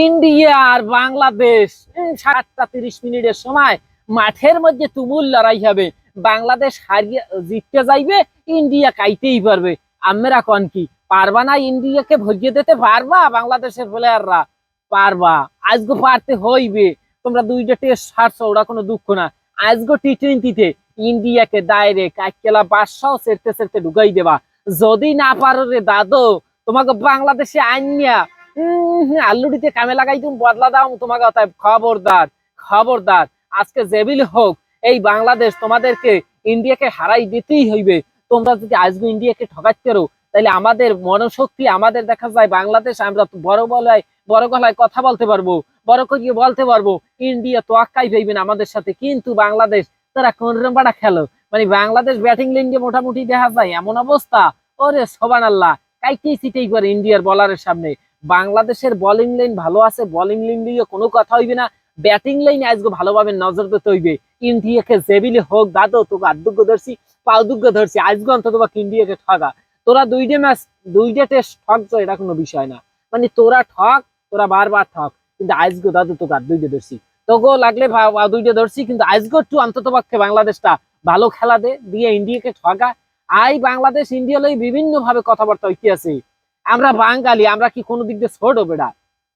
India আর বাংলাদেশ। সাতটা তিরিশ মিনিটের সময় মাঠের মধ্যে তুমুল লড়াই হবে। বাংলাদেশ হারিয়ে জিততে যাইবে, ইন্ডিয়া কাইতেই পারবে। আমরা কন কি? পারবা না ইন্ডিয়াকে ভরিয়ে দিতে? পারবা বাংলাদেশের প্লেয়াররা পারবা। আজকে পারতে হইবে। তোমরা দুইটা টেস্ট হারছো, ওরা কোনো দুঃখ না। আজকে টি টোয়েন্টিতে ইন্ডিয়াকে ডাইরেক্ট আকেলা বাদশাও সেরতে সেরতে ঢুকাই দেবা। যদি না পারো রে দাদু, তোমাকে বাংলাদেশে আইনিয়া আল্লুটিতে কামে লাগাই তুমি বদলা দাও তোমাকে অতএব খবরদার খবরদার। আজকে জেবিল হোক, এই বাংলাদেশ তোমাদেরকে ইন্ডিয়াকে হারাই দিতেই হইবে। তোমরা যদি আজকে ইন্ডিয়াকে ঠকাইতে পারো, তাহলে আমাদের মনশক্তি আমাদের দেখা যায় বাংলাদেশ, আমরা বড় গলায় বড় গলায় কথা বলতে পারব, বড় করিয়ে বলতে পারব, ইন্ডিয়া তো আক্কাই পাইবে না আমাদের সাথে, কিন্তু বাংলাদেশ, তারা কোন রকম খেলো? মানে বাংলাদেশ ব্যাটিং দিয়ে মোটামুটি দেখা যায় এমন অবস্থা। ওরে সবান আল্লাহ, কাইকেই সিটেই করে ইন্ডিয়ার বলারের সামনে। বাংলাদেশের বোলিং লাইন ভালো আছে বোলিং লাইন নিয়ে কোনো কথা হইবে না। ব্যাটিং লাইন আজকে ভালোভাবে নজর দিতে হইবে। ইন্ডিয়াকে জেবিলে হোক, দাদো, তোকে আদুগ্য ধরছি পাউদুগ্য ধরছি, আজকে অন্তত বা ইন্ডিয়াকে ঠগা। তোরা দুইটা ম্যাচ দুইটা টেস্ট ঠকছো এটা কোনো বিষয় না। মানে তোরা ঠক তোরা বারবার ঠক কিন্তু আজকে দাদু, তোকে আর দুইটা ধরছি। তোকেও লাগলে দুইটা ধরছি, কিন্তু আজকে একটু অন্তত পক্ষে বাংলাদেশটা ভালো খেলা দে, দিয়ে ইন্ডিয়াকে ঠগা। আই বাংলাদেশ, ইন্ডিয়া লই বিভিন্ন ভাবে কথাবার্তা হইতে আছে আমরা বাঙালি, আমরা কি কোনো দিক দিয়ে ছোট বেড়া?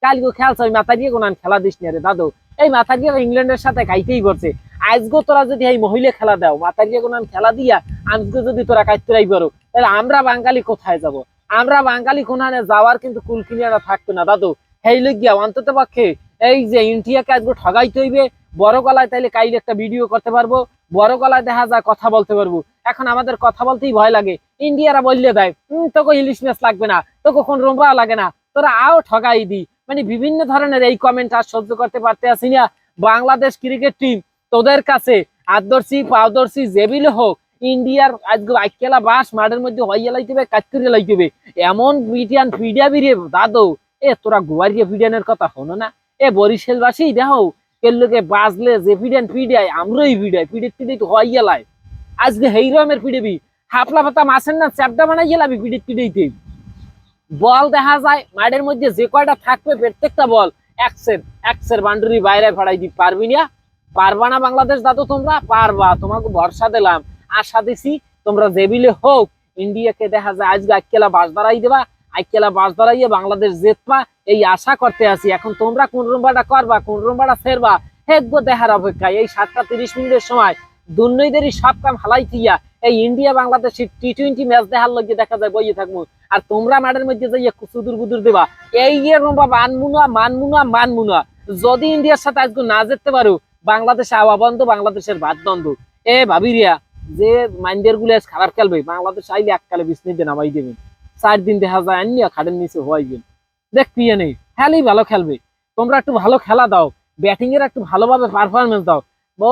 কালকে খেলছ ওই মাথা দিয়ে কোনো খেলা দিস না রে দাদু। এই মাথা দিয়ে ইংল্যান্ডের সাথে খাইতেই করছে। আজকে তোরা যদি এই মহিলা খেলা দাও, মাথা দিয়ে কোনো খেলা দিয়া আজকে যদি তোরা কাইতেরাই পারো তাহলে আমরা বাঙালি কোথায় যাব? আমরা বাঙালি কোনখানে যাওয়ার কিন্তু কুল কিনিয়ারা থাকতো না দাদু। হেই লইগিয়া অন্তত পক্ষে এই যে ইন্ডিয়াকে আজকে ঠগাইতে হইবে, বড় গলায় তাইলে কাইলে একটা ভিডিও করতে পারব। বড় গলায় দেখা যায় কথা বলতে পারব। এখন আমাদের কথা বলতেই ভয় লাগে। ইন্ডিয়ারা বললে দেয় "হুম, তোকে ইলিশ মাছ লাগবে না তোকে কোন রোম্বা লাগে না তোরা আও ঠগাই দি। মানে বিভিন্ন ধরনের এই কমেন্ট আর সহ্য করতে পারতে আসি না। বাংলাদেশ ক্রিকেট টিম তোদের কাছে আদর্শী পারদর্শী জেবিল হোক ইন্ডিয়ার আজকে আইকেলা বাস মাঠের মধ্যে হইয়া লাইতেবে কাজ করে এমন বিটিয়ান ফিডিয়া বিরে দাদু এ তোরা গুয়ারিয়া ফিডিয়ানের কথা হনো না। এ বরিশাল বাসী বাজলে যে ফিডিয়ায় আমরাই ফিডিয়াই ফিডে ফিডে তো লাই আজকে হেইরমের ফিডেবি হাফলা পাতা মাছের না চ্যাপটা বানাই গেলাবি ফিডে ফিডেইতে বল দেখা যায়, মাঠের মধ্যে যে কয়টা থাকবে প্রত্যেকটা বল, এক্সের এক্সের বাউন্ডারি বাইরে ফাড়াই দি পারবি না? পারবা না বাংলাদেশ দাদু তোমরা? পারবা, তোমাকে ভরসা দিলাম। আশা দিছি তোমরা জেবিলে হোক, ইন্ডিয়াকে দেখা যায় আজকে আইকেলা বাস দাঁড়াই দেবা। আইকেলা বাস দাঁড়াইয়ে বাংলাদেশ জেতবা, এই আশা করতে আছি। এখন তোমরা কোন রুম্বাটা করবা, কোন রুম্বাটা ফেরবা হেগ্য দেখার অপেক্ষায়। এই সাতটা তিরিশ মিনিটের সময় দুর্নৈদেরই সব কাম হালাই থিয়া এই ইন্ডিয়া বাংলাদেশের টি টোয়েন্টি ম্যাচ দেখার লগে দেখা যায়, বইয়ে থাকব আর তোমরা মাঠের মধ্যে যাইয়া সুদূর বুদুর দেবা। এই ইয়ে রুম্বা মানমুনা মানমুনা মানমুনা। যদি ইন্ডিয়ার সাথে আজকে না যেতে পারো, বাংলাদেশে আওয়া বন্ধ, বাংলাদেশের ভাত বন্ধ। এ ভাবিরিয়া, যে মাইন্ডেরগুলো খারাপ খেলবে, বাংলাদেশ আইলে এককালে বিসনিতে নামাই দেবেন চার দিন দেখা যায় আনিয়া খাটের নিচে হওয়াইবেন দেখবি নেই, খেলেই ভালো খেলবে। তোমরা একটু ভালো খেলা দাও ব্যাটিং এর একটু ভালোভাবে পারফরমেন্স দাও। ও,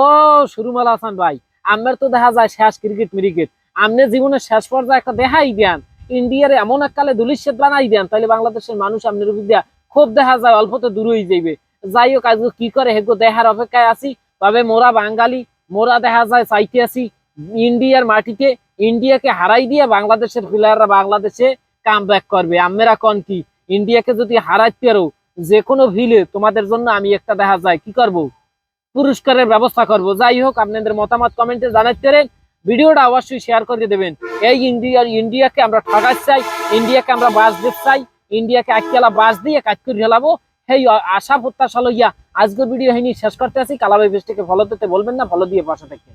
সুরুমাল হাসান ভাই, আমার তো দেখা যায় শেষ ক্রিকেট মিরিকেট আমনে জীবনের শেষ পর্যায়ে একটা দেখাই দেন। ইন্ডিয়ার এমন এক কালে দুলিশেদ বানাই দেন তাহলে বাংলাদেশের মানুষ আপনার বিদ্যা খুব দেখা যায় অল্পতে দূর হয়ে যাইবে। যাই হোক, আজকে কি করে হেগো দেখার অপেক্ষায় আছি? তবে মোরা বাঙালি, মোরা দেখা যায় চাইতে আছি। ইন্ডিয়ার মাটিতে ইন্ডিয়াকে হারাই দিয়ে বাংলাদেশের প্লেয়াররা বাংলাদেশে কাম করবে। আমরা কন কি? ইন্ডিয়াকে যদি হারাইতে পারো যে কোনো ভিলে তোমাদের জন্য আমি একটা দেখা যায়। কি করব? পুরস্কারের ব্যবস্থা করব। যাই হোক, আপনাদের মতামত কমেন্টে জানাতে ভিডিওটা অবশ্যই শেয়ার করে দেবেন। এই ইন্ডিয়ার ইন্ডিয়াকে আমরা ঠকাতে চাই, ইন্ডিয়াকে আমরা বাস দিতে চাই, ইন্ডিয়াকে আজকালা বাস দিয়ে কাজ করে ফেলাবো। সেই আশা প্রত্যাশা লইয়া আজকের ভিডিও হয়নি শেষ করতে আছি কালাবাই পেজটিকে ফলো দিতে বলবেন না ফলো দিয়ে পাশে থাকবেন।